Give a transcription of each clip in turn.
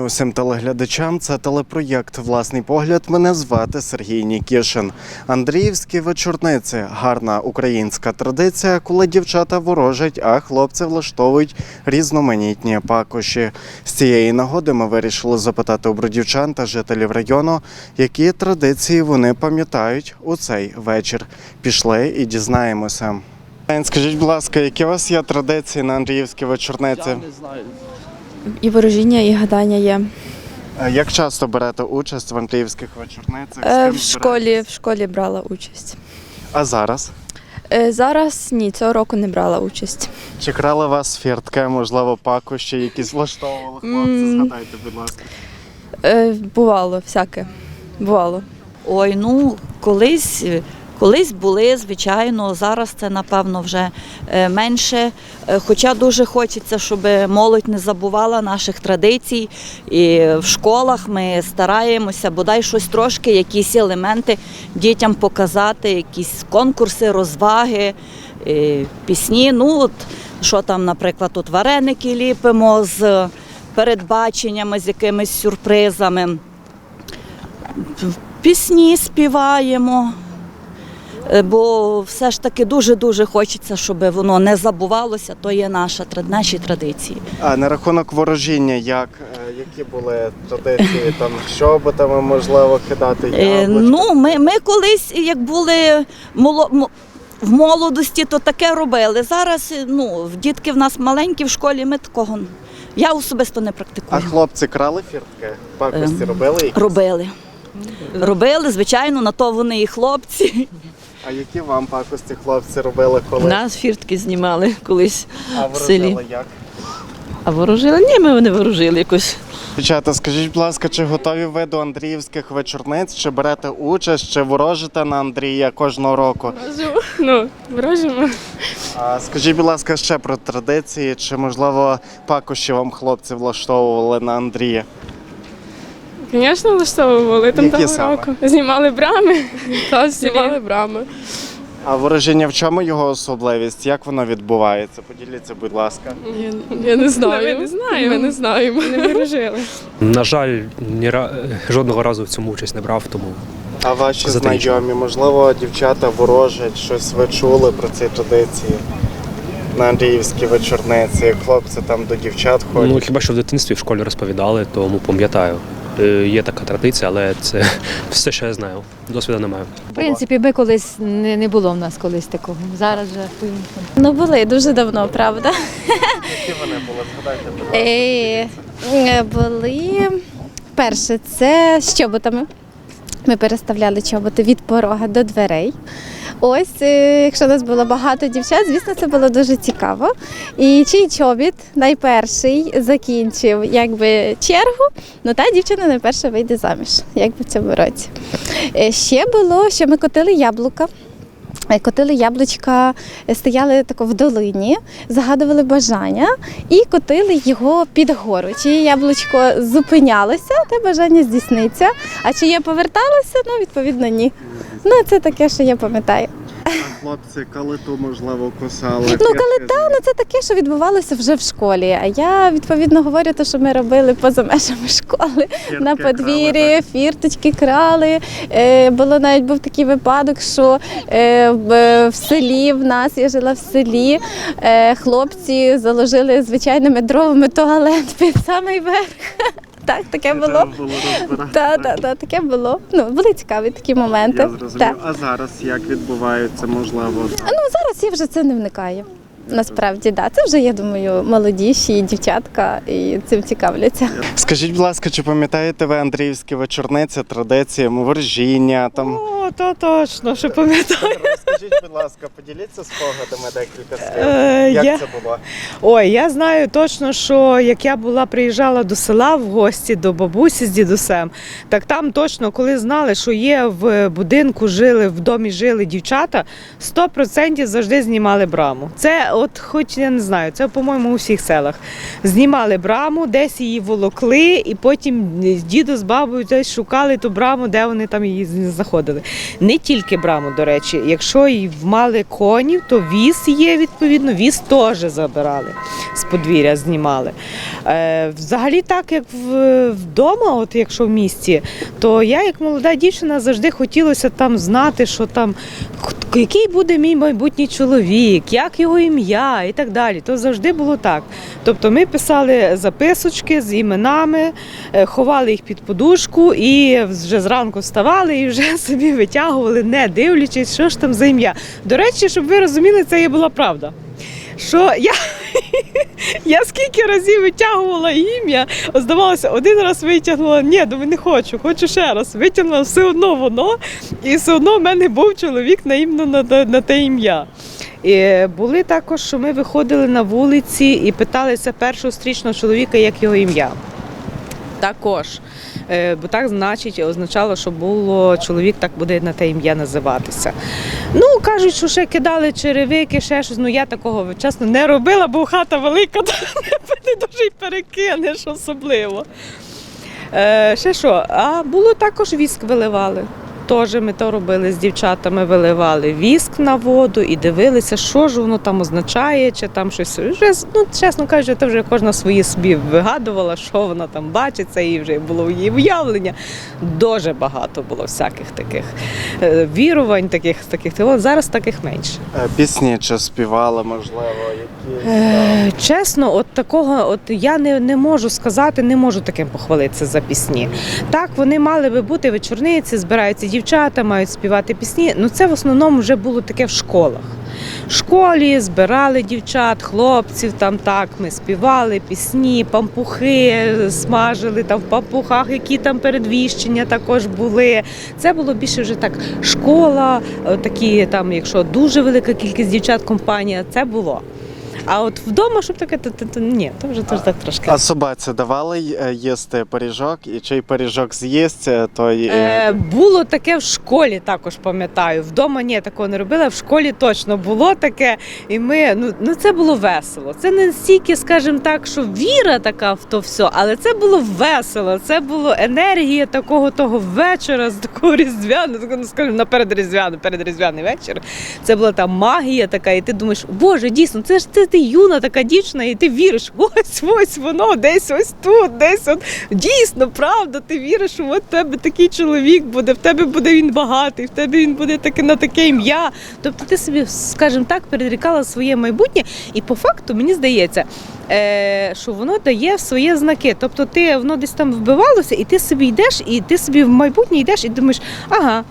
Вітання усім телеглядачам. Це телепроєкт Власний погляд. Мене звати Сергій Нікішин. Андріївські вечорниці гарна українська традиція, коли дівчата ворожать, а хлопці влаштовують різноманітні пакощі. З цієї нагоди ми вирішили запитати у бродівчан та жителів району, які традиції вони пам'ятають у цей вечір. Пішли і дізнаємося. Скажіть, будь ласка, які у вас є традиції на Андріївські вечорниці? Я не знаю. І ворожіння, і гадання є. Е, Як часто берете участь в Андріївських вечорницях? З Е, ким в школі, збираєтесь? в школі брала участь. А зараз? Е, зараз ні, цього року не брала участь. Чи крали вас фіртки, можливо, пакощі, якісь влаштовували хлопці? М. Згадайте, будь ласка. Е, бувало, всяке. Бувало. Ой, ну колись, колись були, звичайно. Зараз це напевно вже е, менше. Е, Хоча дуже хочеться, щоб молодь не забувала наших традицій. І в школах ми стараємося бодай щось трошки, якісь елементи дітям показати, якісь конкурси, розваги, е, пісні. Ну от що там, наприклад, тут вареники ліпимо з передбаченнями, з якимись сюрпризами пісні співаємо. Е, Бо все ж таки дуже-дуже хочеться, щоб воно не забувалося, то є наша, наші традиції. А на рахунок ворожіння, як, е, які були традиції, там щоботами, можливо, кидати Е, яблучко? Ну, ми, ми колись, як були моло, мо- в молодості, то таке робили. Зараз е, ну, в дітки в нас маленькі в школі, ми такого я особисто не А практикую. хлопці крали фіртки? Пакості Ем, робили? якісь? Робили. Робили, звичайно, на то вони і хлопці. А які вам пакості хлопці робили коли? Нас фіртки знімали колись, А в селі. ворожили як? а ворожили? Ні, ми не ворожили якось. Дівчата, скажіть, будь ласка, чи готові ви до Андріївських вечорниць? Чи берете участь, чи ворожите на Андрія кожного року? Ворожимо. Ну, ворожимо. А скажіть, будь ласка, ще про традиції, чи можливо пакощі вам хлопці влаштовували на Андрія? Звісно, влаштовували там Які того саме? року. Знімали брами. Та, знімали брами. А ворожіння в чому його особливість? Як воно відбувається? Поділіться, будь ласка. Я, я не знаю. Ми не знаємо. Ми не знаємо. Не ворожили. На жаль, ні ра... жодного разу в цьому участь не брав, тому А ваші знайомі, можливо, дівчата ворожать, щось ви чули про ці традиції на Андріївські вечорниці, як хлопці там до дівчат ходять. ну хіба що в дитинстві в школі розповідали, тому пам'ятаю. Е, Є така традиція, але це все, що я знаю. Досвіду не маю. В принципі, ми колись не, не було в нас колись такого. Зараз вже по-іншому. Ну, були дуже давно, правда. Які вони були? Згадайте, будь ласка. Е, е, Були перше, це з чоботами. Ми переставляли чоботи від порога до дверей. Ось, е, якщо нас було багато дівчат, звісно, це було дуже цікаво. І чий чобіт найперший закінчив якби чергу, ну та дівчина найперше вийде заміж, якби в цьому році. Е, Ще було, що ми котили яблука. Е, Котили яблучка, стояли тако в долині, загадували бажання і котили його під гору. Чиє яблучко зупинялося, те бажання здійсниться. А чиє поверталося, ну відповідно ні. Ну це таке, що я пам'ятаю. А хлопці калиту, можливо, кусали. Ну, калита, ну це таке, що відбувалося вже в школі. А я відповідно говорю, те, що ми робили поза межами школи Фіртки на крали, подвір'ї, фірточки крали. Е, було навіть був такий випадок, що е, в, в селі в нас я жила в селі. Е, хлопці заложили звичайними дровами туалет під самий верх. Так, таке було. Було розбирати. Та, та, так, таке було. Ну, були цікаві такі моменти. Я зрозумів. Так. А зараз як відбувається, можливо? Ну зараз я вже це не вникаю. Насправді, да. Це вже, я думаю, молодіші дівчатка і цим цікавляться. Скажіть, будь ласка, чи пам'ятаєте ви Андріївські вечорниці, традиції, ворожіння там? О, то точно, що пам'ятаю. Розкажіть, будь ласка, поділіться спогадами декілька слів. Е, Як я- це було? Ой, я знаю точно, що як я була приїжджала до села в гості до бабусі з дідусем, так там точно, коли знали, що є в будинку, жили в домі жили дівчата, 100% завжди знімали браму. Це, от, хоч я не знаю, це по-моєму у всіх селах. Знімали браму, десь її волокли, і потім діду з бабою десь шукали ту браму, де вони там її знаходили. Не тільки браму, до речі, якщо й мали конів, то віз є відповідно, віз теж забирали. з подвір'я знімали. Е, взагалі, так як в, вдома, от якщо в місті, то я, як молода дівчина, завжди хотілося там знати, що там який буде мій майбутній чоловік, як його ім'я і так далі. То завжди було так. Тобто ми писали записочки з іменами, е, ховали їх під подушку і вже зранку вставали і вже собі витягували, не дивлячись, що ж там за ім'я. До речі, щоб ви розуміли, це і була правда. Що я, я скільки разів витягувала ім'я, здавалося, один раз витягнула, ні, думаю, не хочу, хочу ще раз. Витягнула все одно воно, і все одно в мене був чоловік на іменно на, на те ім'я. І були також, що ми виходили на вулиці і питалися першого стрічного чоловіка, як його ім'я. Також. Е, Бо так значить означало, що було чоловік, так буде на те ім'я називатися. Ну, кажуть, що ще кидали черевики, ще щось. Ну я такого чесно не робила, бо хата велика, то не дуже й перекинеш особливо. Е, ще що? А було також віск виливали. Теж ми то робили з дівчатами, виливали віск на воду і дивилися, що ж воно там означає, чи там щось. Вже, ну, чесно кажучи, то вже кожна свої собі вигадувала, що вона там бачить, це її вже було її уявлення. Дуже багато було всяких таких е, вірувань, таких таких. Зараз таких менше. Е, Пісні чи співали, можливо, які. Е, чесно, от такого, от я не, не можу сказати, не можу таким похвалитися за пісні. Так, вони мали би бути вечорниці, збираються дівчата, мають співати пісні. Ну це в основному вже було таке в школах. В школі збирали дівчат, хлопців, там так ми співали пісні, пампухи смажили там в пампухах, які там передвіщення також були. Це було більше вже так школа, е, такі там, якщо дуже велика кількість дівчат, компанія, це було. А от вдома, щоб таке, то, то, то ні, то вже теж так трошки. А собаці давали е, їсти пиріжок, і чий пиріжок з'їсть, е, той. е, Е, було таке в школі, також пам'ятаю. Вдома ні, такого не робила. В школі точно було таке. І ми ну, ну це було весело. Це не стільки, скажімо так, що віра така в то все, але це було весело. Це було енергія такого того вечора, з такого різдвяного, такого, ну скажімо, на передріздвяний, передріздвяний вечір. Це була та магія така, і ти думаєш, боже, дійсно, це ж ти, ти юна така дівчина, і ти віриш, ось ось воно, десь ось тут, десь от дійсно, правда, ти віриш, що от в тебе такий чоловік буде, в тебе буде він багатий, в тебе він буде таке на таке ім'я. Тобто ти собі, скажімо так, передрікала своє майбутнє, і по факту мені здається. Е, що воно дає своє знаки. Тобто ти воно десь там вбивалося, і ти собі йдеш, і ти собі в майбутнє йдеш і думаєш, ага,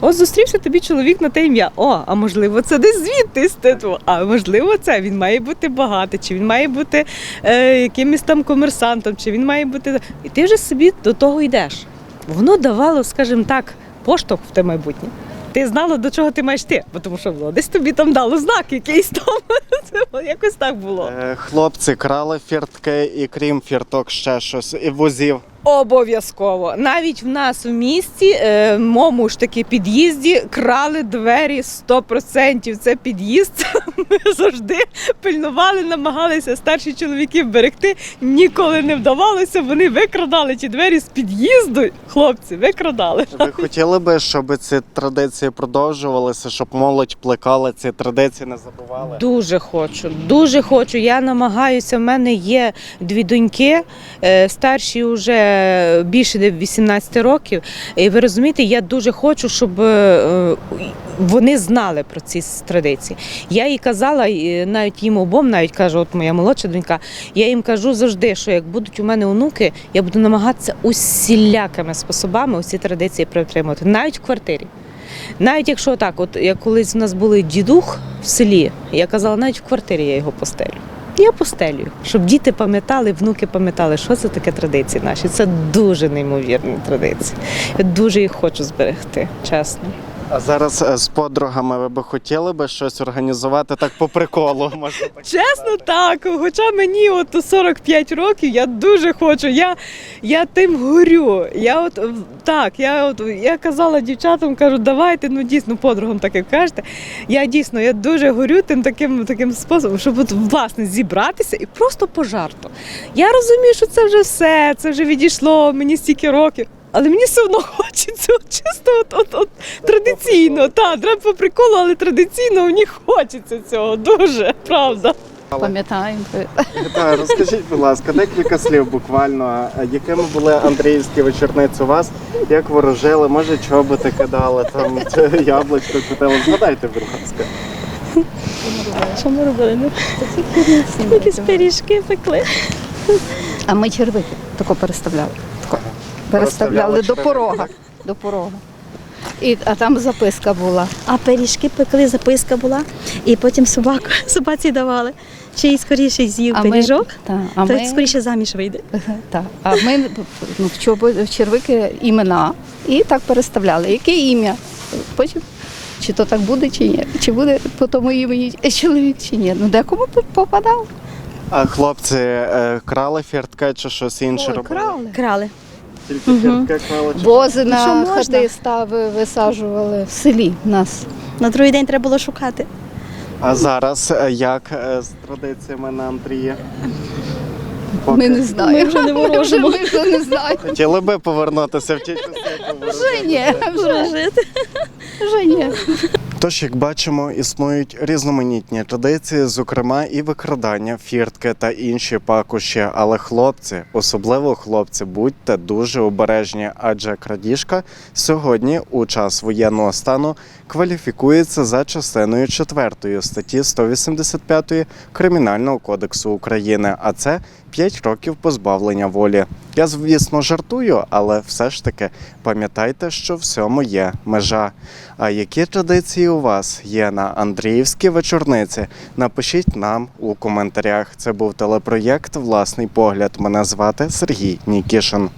От зустрівся тобі чоловік на те ім'я. О, а можливо, це десь звідти титулу. А можливо, це він має бути багатий, чи він має бути е, якимось там комерсантом, чи він має бути. І ти вже собі до того йдеш. Воно давало, скажімо так, поштовх в те майбутнє. Ти знала, до чого ти маєш йти, бо тому що було. Десь тобі там дало знак якийсь там. Це якось так було. е, Хлопці крали фіртки і крім фірток ще щось і возів. Обов'язково. Навіть в нас в місті, е, в моєму ж таки під'їзді, крали двері 100%. Це під'їзд. Ми завжди пильнували, намагалися старші чоловіки вберегти. Ніколи не вдавалося. Вони викрадали ті двері з під'їзду. Хлопці, викрадали. Ви хотіли би, щоб ці традиції продовжувалися, щоб молодь плекала ці традиції, не забували? Дуже хочу, дуже хочу. Я намагаюся. В мене є дві доньки, е, старші вже більше 18 років. І ви розумієте, я дуже хочу, щоб е, вони знали про ці традиції. Я їй казала, навіть їм обом, навіть кажу, от моя молодша донька, я їм кажу завжди, що як будуть у мене онуки, я буду намагатися усілякими способами усі традиції притримувати, навіть в квартирі. Навіть якщо так, от як колись у нас були дідух в селі, я казала, навіть в квартирі я його постелю. Я постелюю, щоб діти пам'ятали, внуки пам'ятали, що це таке традиції наші. Це дуже неймовірні традиції. Я дуже їх хочу зберегти, чесно. А зараз е, з подругами ви би хотіли би щось організувати так по приколу? Можна так Чесно, так. Хоча мені от 45 років, я дуже хочу. Я, я тим горю. Я от так, я от я казала дівчатам, кажу, давайте, ну дійсно, подругам так як кажете. Я дійсно я дуже горю тим таким, таким способом, щоб от власне зібратися і просто по жарту. Я розумію, що це вже все, це вже відійшло мені стільки років. Але мені все одно хочеться чисто от, от, от традиційно. Так, треба по приколу, але традиційно мені хочеться цього дуже, правда. Пам'ятаємо. Розкажіть, будь ласка, декілька слів буквально. Якими були Андріївські вечорниці у вас? Як ворожили? Може, чоботи кидали, там яблучко купили? Згадайте, будь ласка. Що ми робили? Якісь пиріжки пекли. А ми червики тако переставляли. Тако. Переставляли до порога. До порога. І, а там записка була. А пиріжки пекли, записка була, і потім собаку собаці давали. Чий скоріше з'їв А ми- пиріжок, Та, а той ми, скоріше заміж вийде. та, а ми ну, в, в червики імена і так переставляли. Яке ім'я? Потім чи то так буде, чи ні. Чи буде по тому імені чоловік, чи ні. Ну декому попадав. А хлопці е, крали фіртке чи щось інше Ой, робили? крали. Крали. Тільки крали чи Бози Ну, що на можна? хати стави висаджували в селі в нас. На другий день треба було шукати. А зараз е, як е, з традиціями на Андрія? Поки Ми не знаємо. Ми вже не ворожимо. Ми вже не знаємо. Хотіли би повернутися в ті часи, як ви? Вже ні, вже, вже ні. Тож, як бачимо, існують різноманітні традиції, зокрема і викрадання фіртки та інші пакуші. Але хлопці, особливо хлопці, будьте дуже обережні, адже крадіжка сьогодні, у час воєнного стану, кваліфікується за частиною 4 статті 185 Кримінального кодексу України, а це 5 років позбавлення волі. Я, звісно, жартую, але все ж таки пам'ятайте, що всьому є межа. А які традиції у вас є на Андріївській вечорниці? Напишіть нам у коментарях. Це був телепроєкт Власний погляд. Мене звати Сергій Нікішин.